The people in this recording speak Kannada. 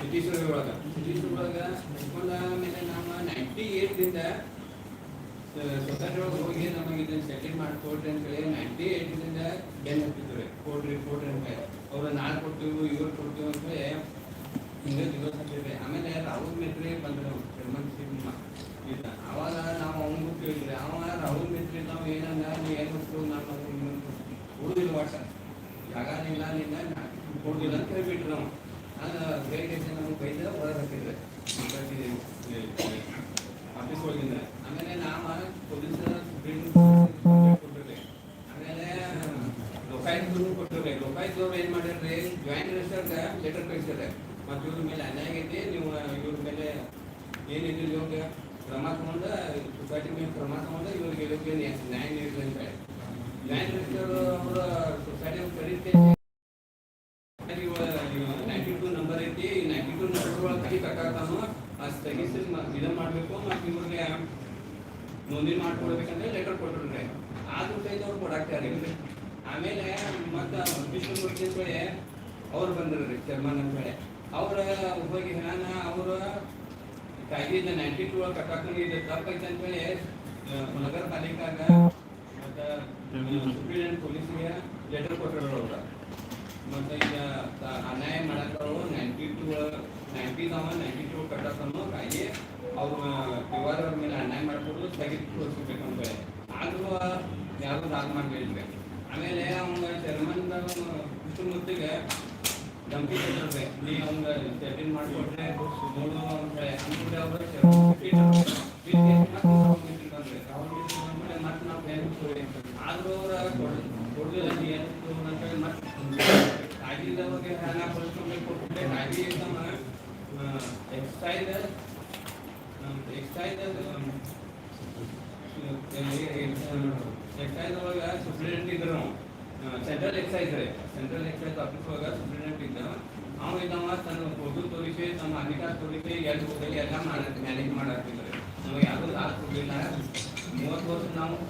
ಸಿಟೀಶ್ವರ ಒಳಗೆ. ಸಿಟೀಶ್ವರ ಒಳಗೆ ಇಟ್ಕೊಂಡ ಆಮೇಲೆ ನಮ್ಮ ನೈಂಟಿ ಸೊಸೈಟಿ ಒಳಗೆ ಹೋಗಿ ನಮಗೆ ಇದನ್ನು ಸೆಟಲ್ ಮಾಡಿಕೊಡ್ರಿ ಅಂತೇಳಿ ನೈಂಟಿ ಏಟ್ರಿಂದ ಬೆನ್ ಹತ್ತಿದ್ರು ಕೊಡ್ರಿ ಕೊಡ್ರಿ ಅಂತ ಅವ್ರು ನಾಳೆ ಕೊಡ್ತೀವಿ, ಇವ್ರು ಕೊಡ್ತೀವಿ ಅಂತೇಳಿ ಹಿಂಗೆ ದಿವಸ ಹತ್ತಿದ್ರಿ. ಆಮೇಲೆ ರಾಹುಲ್ ಮೇತ್ರಿ ಬಂದ್ರು ಶ್ರೀಮಂತ್ ಸಿಂಹ ಇದ್ದ ಅವಾಗ ನಾವು ಅವನಿಗೂ ಕೇಳಿದ್ರಿ, ಅವ ರಾಹುಲ್ ಮೇತ್ರಿ ನಾವು ಏನಂದ ನೀವು ಏನು ಕೊಟ್ಟು ನಾನು ಉಳಿದಿಲ್ಲ ವಾಟ್ಸ ಜಾಗ ಇಲ್ಲ ನಿನ್ನ ಕೊಡುದಿಲ್ಲ ಅಂತ ಹೇಳ್ಬಿಟ್ರು ನಾವು ನಾನು ಬೇಗ ಒಳಗಿಂದ ಆಮೇಲೆ ನಾವ ಪೊಲೀಸ್ ಕೊಟ್ಟಿರ್ರಿ ಆಮೇಲೆ, ಲೋಕಾಯುಕ್ತರು ಕೊಟ್ಟಿರ್ರಿ ಲೋಕಾಯುಕ್ತವ್ರು ಏನ್ ಮಾಡಿರ್ರಿ ಜಾಯಿಂಟ್ ರಿಜಿಸ್ಟರ್ಗ ಲೆಟರ್ ಕಳಿಸಿರ್ರಿ ಮತ್ತು ಇವ್ರ ಮೇಲೆ ಅನ್ಯಾಯ ನೀವು, ಇವ್ರ ಮೇಲೆ ಏನಿದೆ ಇವಾಗ ಕ್ರಮ ತಗೊಂಡ ಸೊಸೈಟಿ ಮೇಲೆ ಕ್ರಮ ತಗೊಂಡ ಇವ್ರಿಗೆ ನ್ಯಾಯ ನೀಡಿದ್ರೆ ಅಂತ ಜಾಯಿಂಟ್ ರಿಜಿಸ್ಟರ್ ಅವರ ಸೊಸೈಟಿ ಕರೀತಿ ನೈಂಟಿ ಟೂ ನಂಬರ್ ಐತಿ ನೈಂಟಿ ಟೂ ಕಟ್ಟಾಗ್ತಾನು ಅದು ತೆಗಿಸಿ ಇದನ್ನ ಮಾಡಬೇಕು ಮತ್ತು ನಿಮಗೆ ನೋಂದಣಿ ಮಾಡ್ಕೊಡ್ಬೇಕಂದ್ರೆ ಲೆಟರ್ ಕೊಟ್ಟಿರ್ರಿ ಆದ್ರೂ ಸಹಿತ ಅವ್ರು ಕೊಡಾಕ್ತಾರೆ ಆಮೇಲೆ ಮತ್ತೆ ವಿಷ್ಣು ಮೂರ್ತಿ ಅಂತೇಳಿ ಅವ್ರು ಬಂದ್ರಿ ಚರ್ಮನ್ ಅಂತೇಳಿ ಅವ್ರ ಹೋಗಿ ನಾನು ಅವರು ಕಾಯ್ದೆ ನೈಂಟಿ ಟೂ ಒಳಗೆ ಕಟ್ಟಾಕೊಂಡು ಇದು ತಪ್ಪೈತೆ ಅಂತೇಳಿ ನಗರ ಪಾಲಿಕಾಗ ಮತ್ತು ಸುಪ್ರೀಂ ಪೊಲೀಸ್ಗೆ ಲೆಟರ್ ಕೊಟ್ಟಿರೋರು ಅವ್ರು. ಮತ್ತೆ ಈಗ ತ- ಅನ್ಯಾಯ ಮಾಡಕ್ಕವರು ನೈಂಟಿ ಟೂ ನೈಂಟಿ ಅವ ನೈಂಟಿ ಟೂ ಕಟ್ಟಕ್ಕನ್ನು ಕಾಯಿ ಅವ್ರ ವಿವಾದರ ಮೇಲೆ ಅನ್ಯಾಯ ಮಾಡ್ಕೊಡು ಸ್ಥಗಿತ ತೋರಿಸ್ಬೇಕು ಅಂತ ಹೇಳಿ ಆದ್ರೂ ಯಾರು ರಾಗ್ ಮಾಡ್ಲಿಲ್ಲ ಆಮೇಲೆ ಅವಂಗ ಚರ್ಮನ್ ಕೃಷ್ಣಮೂರ್ತಿಗೆ ಧಮಕಿ ಕೊಟ್ಟಿರ್ಬೇಕು ನೀ ಅವಂಗ ಸೆಟಿಲ್ ಮಾಡ್ಕೊಟ್ರೆ ನೋಡು ಅಂತ ಹೇಳಿ ಅಂದ್ಬಿಟ್ಟು ಅವ್ರು ಮತ್ತೆ ನಾವು ಏನು ಆದ್ರೂ ಅವ್ರ ಕೊಡಲಿಲ್ಲ ನೀ ಏನು ಅಂತ ಹೇಳಿ ಮತ್ತೆ ಕಾಗಿದವ್ರಿಗೆ ಹಣ ಕೊಡ್ಸ್ಕೊಂಡು ಕೊಟ್ಟಿದ್ದೆ ಕಾಗಿ ತಮ್ಮ ಎಕ್ಸೈಸ್ ಎಕ್ಸೈಸ್ ಎಕ್ಸೈಸ್ ಒಳಗೆ ಸುಪ್ರೀಡೆಂಟ್ ಇದ್ರು ಸೆಂಟ್ರಲ್ ಎಕ್ಸೈಸ್ ರೀ ಸೆಂಟ್ರಲ್ ಎಕ್ಸೈಸ್ ಆಫೀಸ್ ಒಳಗೆ ಸುಪ್ರೀಡೆಂಟ್ ಇದ್ದ ಅವ ಇದ್ದವ ತನ್ನ ಫೋಟೋ ತೋರಿಸಿ ತಮ್ಮ ಅಧಿಕಾರ ತೋರಿಸಿ ಎಲ್ಲಿ ಹೋಗಿ ಎಲ್ಲ ಮಾಡ ಮ್ಯಾನೇಜ್ ಮಾಡಾಕ್ತಿದ್ರು ನಮಗೆ ಯಾವುದು ಲಾಸ್ಟ್ ಕೊಡಲಿಲ್ಲ ಮೂವತ್ತು ವರ್ಷ ನಾವು